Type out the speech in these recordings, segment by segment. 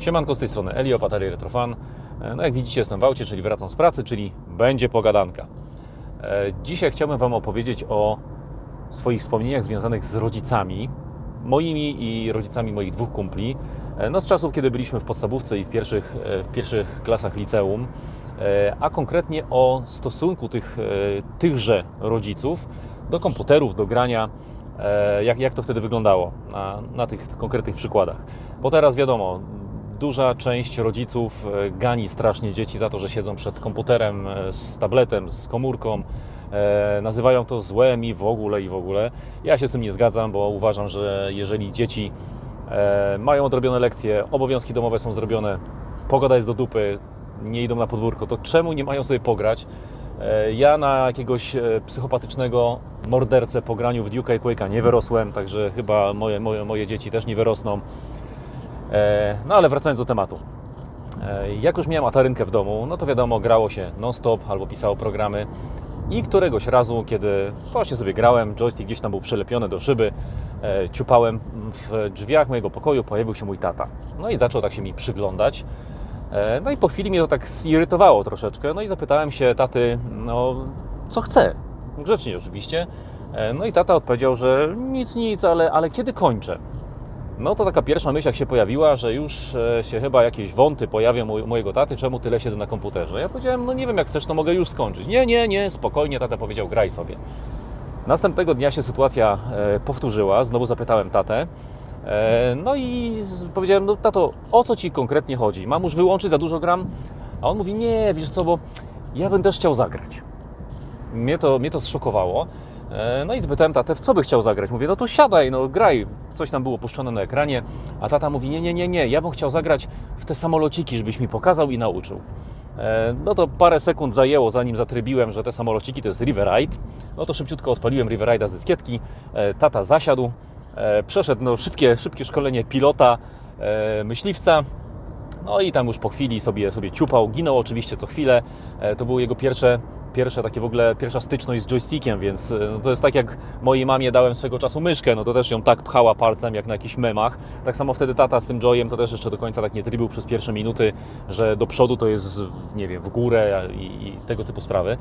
Siemanko, z tej strony Elio, Pataria Retrofan. E, No jak widzicie jestem w aucie, czyli wracam z pracy, czyli będzie pogadanka. E, Dzisiaj chciałbym Wam opowiedzieć o swoich wspomnieniach związanych z rodzicami, moimi i rodzicami moich dwóch kumpli. E, No z czasów, kiedy byliśmy w podstawówce i w pierwszych, w pierwszych klasach liceum, a konkretnie o stosunku tych, tychże rodziców do komputerów, do grania, jak, jak to wtedy wyglądało na, na tych konkretnych przykładach. Bo teraz wiadomo, duża część rodziców e, gani strasznie dzieci za to, że siedzą przed komputerem, e, z tabletem, z komórką. E, nazywają to złem i w ogóle i w ogóle. Ja się z tym nie zgadzam, bo uważam, że jeżeli dzieci mają odrobione lekcje, obowiązki domowe są zrobione, pogoda jest do dupy, nie idą na podwórko, to czemu nie mają sobie pograć? Ja na jakiegoś psychopatycznego mordercę po graniu w Duke'a i Quake'a nie wyrosłem, także chyba moje, moje, moje dzieci też nie wyrosną. E, No ale wracając do tematu. E, Jak już miałem atarynkę w domu, no to wiadomo, grało się non-stop albo pisało programy. I któregoś razu, kiedy właśnie sobie grałem, joystick gdzieś tam był przylepiony do szyby, e, ciupałem w drzwiach mojego pokoju, pojawił się mój tata. No i zaczął tak się mi przyglądać. No i po chwili mnie to tak zirytowało troszeczkę. No i zapytałem się taty, no co chce? Grzecznie oczywiście. No i tata odpowiedział, że nic, nic, ale, ale kiedy kończę? No to taka pierwsza myśl jak się pojawiła, że już e, się chyba jakieś wąty pojawią u mojego taty, czemu tyle siedzę na komputerze. Ja powiedziałem, no nie wiem jak chcesz, to mogę już skończyć. Nie, nie, nie, spokojnie, tata powiedział, graj sobie. Następnego dnia się sytuacja e, powtórzyła, znowu zapytałem tatę. E, No i powiedziałem, no tato, o co Ci konkretnie chodzi? Mam już wyłączyć, za dużo gram? A on mówi, nie, wiesz co, bo ja bym też chciał zagrać. Mnie to, mnie to zszokowało. E, No i zapytałem tatę, w co by chciał zagrać? Mówię, no to siadaj, no graj. Coś tam było puszczone na ekranie. A tata mówi, nie, nie, nie, nie, ja bym chciał zagrać w te samolociki, żebyś mi pokazał i nauczył. E, No to parę sekund zajęło, zanim zatrybiłem, że te samolociki to jest River Ride. No to szybciutko odpaliłem River Ride'a z dyskietki. E, Tata zasiadł, przeszedł no, szybkie, szybkie szkolenie pilota, myśliwca. No i tam już po chwili sobie, sobie ciupał, ginął oczywiście co chwilę. To były jego pierwsze, pierwsze takie w ogóle, pierwsza styczność z joystickiem, więc e, no to jest tak jak mojej mamie dałem swego czasu myszkę, no to też ją tak pchała palcem jak na jakichś memach. Tak samo wtedy tata z tym joyem to też jeszcze do końca tak nie trybił przez pierwsze minuty, że do przodu to jest, nie wiem, w górę i, i tego typu sprawy.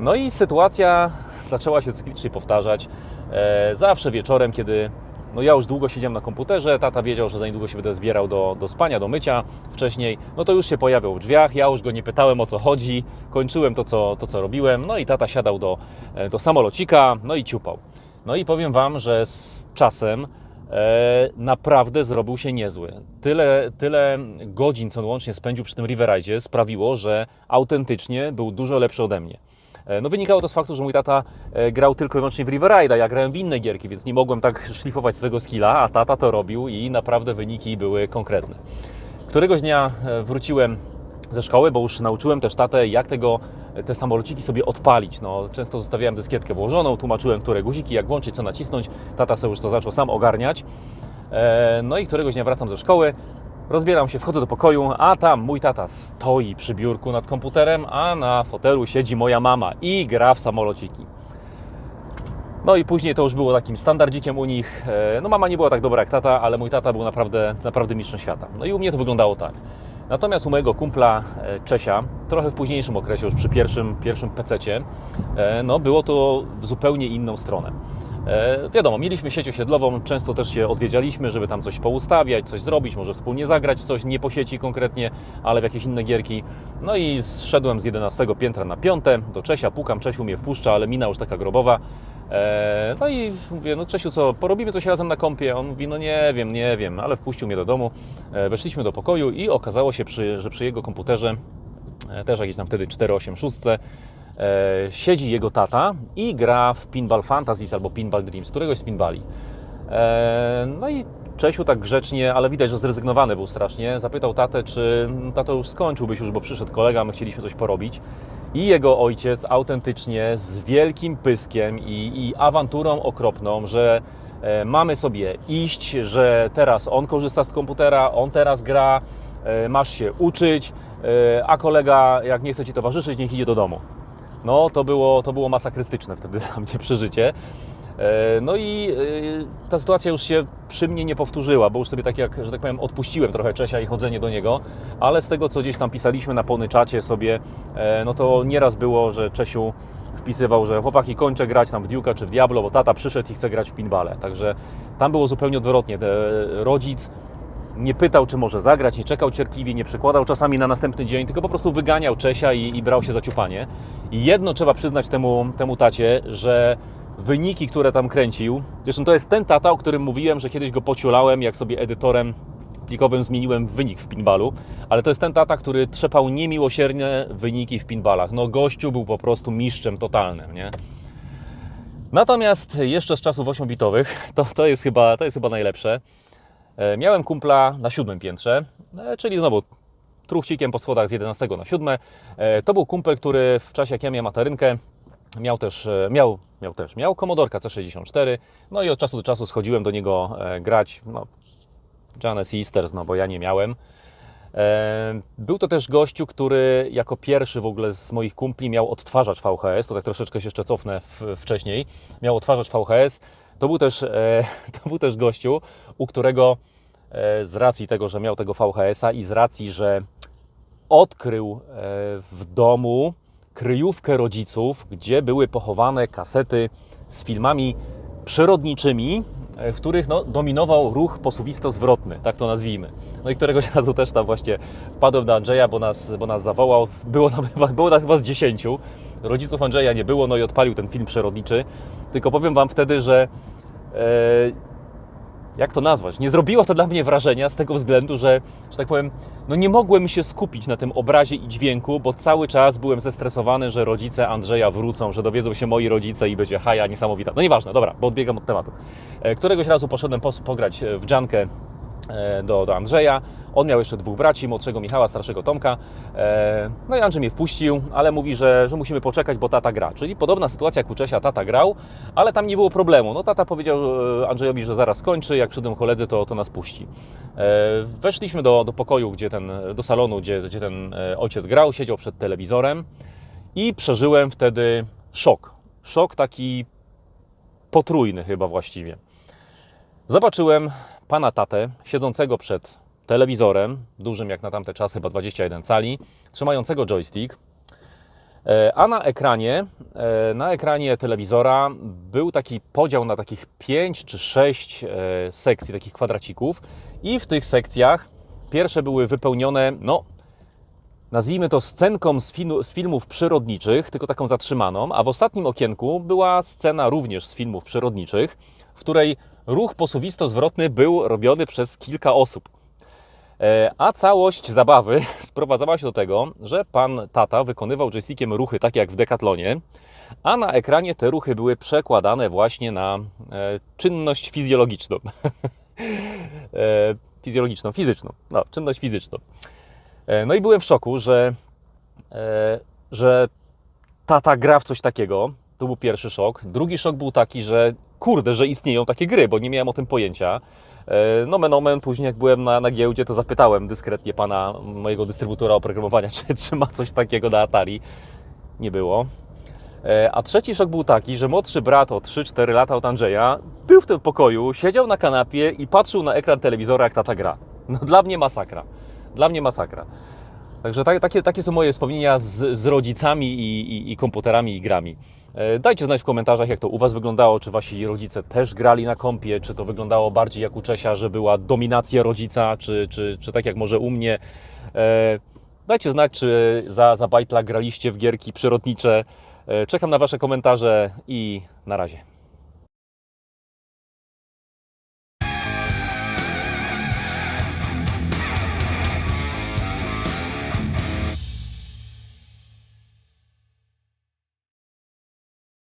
No i sytuacja zaczęła się cyklicznie powtarzać. E, zawsze wieczorem, kiedy no ja już długo siedziałem na komputerze, tata wiedział, że za niedługo się będę zbierał do, do spania, do mycia wcześniej, no to już się pojawiał w drzwiach, ja już go nie pytałem o co chodzi, kończyłem to, co, to, co robiłem, no i tata siadał do, e, do samolocika, no i ciupał. No i powiem Wam, że z czasem e, naprawdę zrobił się niezły. Tyle, tyle godzin, co on łącznie spędził przy tym Riveride sprawiło, że autentycznie był dużo lepszy ode mnie. E, No wynikało to z faktu, że mój tata e, grał tylko i wyłącznie w Riveride, ja grałem w inne gierki, więc nie mogłem tak szlifować swojego skilla, a tata to robił i naprawdę wyniki były konkretne. Któregoś dnia e, wróciłem ze szkoły, bo już nauczyłem też tatę, jak tego, te samolociki sobie odpalić. No, często zostawiałem dyskietkę włożoną, tłumaczyłem, które guziki, jak włączyć, co nacisnąć. Tata sobie już to zaczął sam ogarniać. No i któregoś dnia wracam ze szkoły, rozbieram się, wchodzę do pokoju, a tam mój tata stoi przy biurku nad komputerem, a na fotelu siedzi moja mama i gra w samolociki. No i później to już było takim standardzikiem u nich. E, No mama nie była tak dobra jak tata, ale mój tata był naprawdę, naprawdę mistrzem świata. No i u mnie to wyglądało tak. Natomiast u mojego kumpla e, Czesia, trochę w późniejszym okresie, już przy pierwszym, pierwszym pececie, e, no było to w zupełnie inną stronę. E, Wiadomo, mieliśmy sieć osiedlową, często też się odwiedzialiśmy, żeby tam coś poustawiać, coś zrobić, może wspólnie zagrać w coś, nie po sieci konkretnie, ale w jakieś inne gierki. No i zszedłem z 11 piętra na piąte, do Czesia, pukam, Czesiu mnie wpuszcza, ale mina już taka grobowa. E, No i mówię, no Czesiu, co, porobimy coś razem na kąpie? On mówi, no nie wiem, nie wiem, ale wpuścił mnie do domu. E, Weszliśmy do pokoju i okazało się, że przy jego komputerze, też jakieś tam wtedy 486, e, siedzi jego tata i gra w Pinball Fantasies albo Pinball Dreams, któregoś z pinballi. E, No i Czesiu tak grzecznie, ale widać, że zrezygnowany był strasznie, zapytał tatę, czy tato już skończyłbyś już, bo przyszedł kolega, my chcieliśmy coś porobić. I jego ojciec autentycznie z wielkim pyskiem i, i awanturą okropną, że e, mamy sobie iść, że teraz on korzysta z komputera, on teraz gra, e, masz się uczyć, e, a kolega jak nie chce Ci towarzyszyć, niech idzie do domu. No to było, to było masakrystyczne wtedy dla mnie przeżycie. E, No i e, ta sytuacja już się przy mnie nie powtórzyła, bo już sobie tak jak, że tak powiem, odpuściłem trochę Czesia i chodzenie do niego, ale z tego, co gdzieś tam pisaliśmy na pony czacie sobie, e, no to nieraz było, że Czesiu wpisywał, że chłopaki kończę grać tam w Duke'a czy w Diablo, bo tata przyszedł i chce grać w pinball. Także tam było zupełnie odwrotnie. Rodzic nie pytał, czy może zagrać, nie czekał cierpliwie, nie przekładał czasami na następny dzień, tylko po prostu wyganiał Czesia i, i brał się za ciupanie. I jedno trzeba przyznać temu, temu tacie, że wyniki, które tam kręcił, zresztą to jest ten tata, o którym mówiłem, że kiedyś go pociulałem, jak sobie edytorem plikowym zmieniłem wynik w pinballu, ale to jest ten tata, który trzepał niemiłosiernie wyniki w pinballach. No gościu był po prostu mistrzem totalnym, nie? Natomiast jeszcze z czasów 8-bitowych, to, to, jest chyba, to jest chyba najlepsze. E, Miałem kumpla na siódmym piętrze, e, czyli znowu truchcikiem po schodach z 11 na 7. E, To był kumpel, który w czasie jak ja miałem materynkę, miał też, miał, miał też, miał Commodorka C64, no i od czasu do czasu schodziłem do niego grać, no, Janes Easters, no bo ja nie miałem. Był to też gościu, który jako pierwszy w ogóle z moich kumpli miał odtwarzacz VHS, to tak troszeczkę się jeszcze cofnę w, wcześniej, miał odtwarzacz VHS. To był też, e, to był też gościu, u którego e, z racji tego, że miał tego VHS-a i z racji, że odkrył e, w domu kryjówkę rodziców, gdzie były pochowane kasety z filmami przyrodniczymi, w których no, dominował ruch posuwisto-zwrotny, tak to nazwijmy. No i któregoś razu też tam właśnie wpadłem do Andrzeja, bo nas, bo nas zawołał. Było, tam, było nas chyba z 10. Rodziców Andrzeja nie było, no i odpalił ten film przyrodniczy. Tylko powiem Wam wtedy, że jak to nazwać? Nie zrobiło to dla mnie wrażenia z tego względu, że, że tak powiem, no nie mogłem się skupić na tym obrazie i dźwięku, bo cały czas byłem zestresowany, że rodzice Andrzeja wrócą, że dowiedzą się moi rodzice i będzie haja niesamowita. No nieważne, dobra, bo odbiegam od tematu. E, Któregoś razu poszedłem pos- pograć w Dżankę e, do, do Andrzeja. On miał jeszcze dwóch braci, młodszego Michała, starszego Tomka. E, No i Andrzej mnie wpuścił, ale mówi, że, że musimy poczekać, bo tata gra. Czyli podobna sytuacja jak u Czesia, tata grał, ale tam nie było problemu. No tata powiedział e, Andrzejowi, że zaraz skończy, jak przyjdą koledzy, to, to nas puści. E, Weszliśmy do, do pokoju, gdzie ten, do salonu, gdzie, gdzie ten e, ojciec grał, siedział przed telewizorem i przeżyłem wtedy szok. Szok taki potrójny chyba właściwie. Zobaczyłem pana tatę siedzącego przed telewizorem, dużym jak na tamte czasy, chyba 21 cali, trzymającego joystick, E, a na ekranie, e, na ekranie telewizora był taki podział na takich 5 czy 6 sekcji, takich kwadracików i w tych sekcjach pierwsze były wypełnione, no nazwijmy to scenką z, z filmów przyrodniczych, tylko taką zatrzymaną, a w ostatnim okienku była scena również z filmów przyrodniczych, w której ruch posuwisto-zwrotny był robiony przez kilka osób. E, A całość zabawy sprowadzała się do tego, że pan tata wykonywał joystickiem ruchy takie jak w dekatlonie, a na ekranie te ruchy były przekładane właśnie na e, czynność fizjologiczną. E, fizjologiczną, fizyczną. No, czynność fizyczną. No i byłem w szoku, że, że tata gra w coś takiego. To był pierwszy szok. Drugi szok był taki, że kurde, że istnieją takie gry, bo nie miałem o tym pojęcia. E, Nomen omen, później jak byłem na, na giełdzie, to zapytałem dyskretnie pana, mojego dystrybutora oprogramowania, czy, czy ma coś takiego na Atari. Nie było. E, A trzeci szok był taki, że młodszy brat o 3-4 lata od Andrzeja był w tym pokoju, siedział na kanapie i patrzył na ekran telewizora, jak tata gra. No dla mnie masakra. Dla mnie masakra. Także tak, takie, takie są moje wspomnienia z, z rodzicami i, i, i komputerami i grami. E, Dajcie znać w komentarzach, jak to u Was wyglądało. Czy Wasi rodzice też grali na kompie? Czy to wyglądało bardziej jak u Czesia, że była dominacja rodzica? Czy, czy, czy tak jak może u mnie? E, Dajcie znać, czy za, za bajtla graliście w gierki przyrodnicze. E, Czekam na Wasze komentarze i na razie.